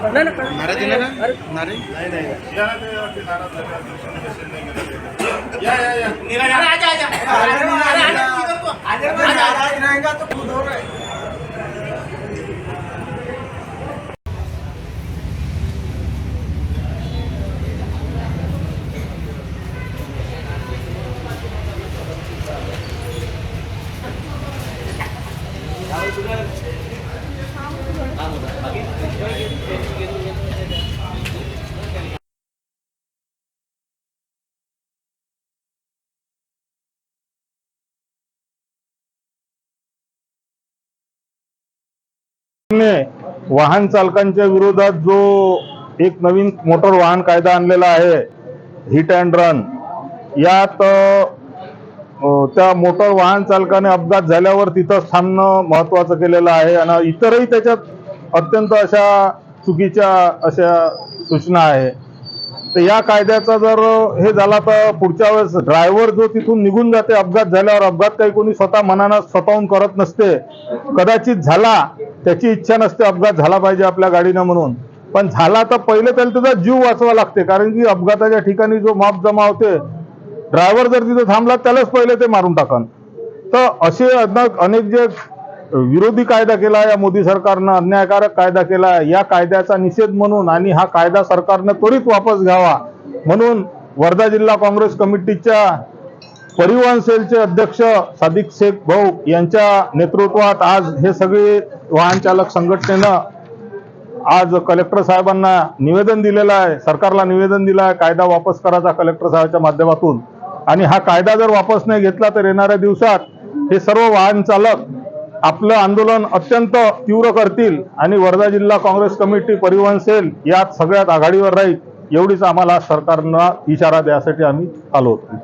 नारा दिला ना नारे ने वाहन चालकांच्या विरोधात जो एक नवीन मोटर वाहन कायदा आणलेला आहे हिट अँड रन यात त्या मोटर वाहन चालकाने अपघात झाल्यावर तिथं थांबणं महत्वाचं केलेलं आहे आणि इतरही त्याच्यात अत्यंत अशा चुकीच्या अशा सूचना आहे. तर या कायद्याचा जर हे झाला तर पुढच्या वेळेस ड्रायव्हर जो तिथून निघून जाते अपघात झाल्यावर अपघात काही कोणी स्वतः मनानं स्वतःहून करत नसते. कदाचित झाला त्याची इच्छा नसते अपघात झाला पाहिजे आपल्या गाडीनं म्हणून. पण झाला तर पहिले त्याला त्याचा जीव वाचवा लागते कारण की अपघाताच्या ठिकाणी जो माप जमा होते ड्रायव्हर जर तिथं थांबला त्यालाच पहिले ते मारून टाकन. तर असे अनेक अनेक जे विरोधी कायदा केला या मोदी सरकारनं अन्यायकारक कायदा केला या कायद्याचा निषेध म्हणून आणि हा कायदा सरकारनं त्वरित वापस घ्यावा म्हणून वर्धा जिल्हा काँग्रेस कमिटीच्या परिवहन सेलचे अध्यक्ष सादिक शेख भाऊ यांच्या नेतृत्वात आज हे सगळे वाहन चालक संघटनेनं आज कलेक्टर साहेबांना निवेदन दिलेलं आहे सरकारला निवेदन दिलं आहे कायदा वापस करायचा कलेक्टर साहेबांच्या माध्यमातून. आणि हा कायदा जर वापस नाही घेतला तर येणाऱ्या दिवसात हे सर्व वाहन चालक आपलं आंदोलन अत्यंत तीव्र करतील आणि वर्धा जिल्हा काँग्रेस कमिटी परिवहन सेल यात सगळ्यात आघाडीवर राहील एवढीच आम्हाला सरकारनं इशारा द्यासाठी आम्ही आलो होतो.